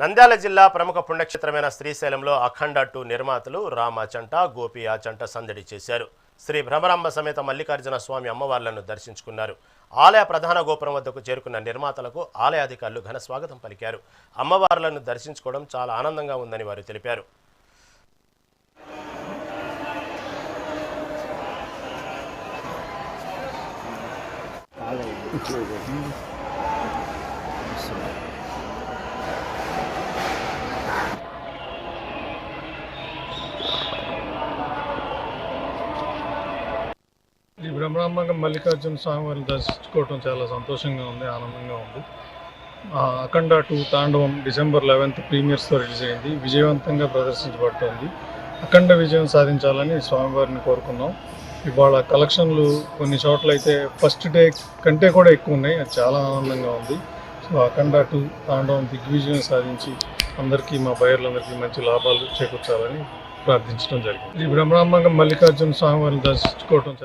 నంద్యాల జిల్లా ప్రముఖ పుణ్యక్షేత్రమైన శ్రీశైలంలో అఖండ టూ నిర్మాతలు రామాచంట గోపి ఆచంట సందడి చేశారు. శ్రీ భ్రమరాంబ సమేత మల్లికార్జున స్వామి అమ్మవార్లను దర్శించుకున్నారు. ఆలయ ప్రధాన గోపురం వద్దకు చేరుకున్న నిర్మాతలకు ఆలయ అధికారులు ఘన స్వాగతం పలికారు. అమ్మవార్లను దర్శించుకోవడం చాలా ఆనందంగా ఉందని వారు తెలిపారు. బ్రహ్మాండంగం మల్లికార్జున స్వామి వారిని దర్శించుకోవటం చాలా సంతోషంగా ఉంది ఆనందంగా ఉంది. ఆ, Akhanda two Tandavam December eleventh ప్రీమియర్స్తో release అయింది. విజయవంతంగా ప్రదర్శించబడుతోంది. అఖండ విజయం సాధించాలని స్వామివారిని కోరుకున్నాం. ఇవాళ కలెక్షన్లు కొన్ని చోట్ల అయితే ఫస్ట్ డే కంటే కూడా ఎక్కువ ఉన్నాయి. అది చాలా ఆనందంగా ఉంది. సో అఖండ టూ తాండవం దిగ్విజయం సాధించి అందరికీ మా బయర్లందరికీ మంచి లాభాలు చేకూర్చాలని ప్రార్థించడం జరిగింది. ఈ బ్రహ్మాండంగా మల్లికార్జున స్వామి వారిని దర్శించుకోవటం చాలా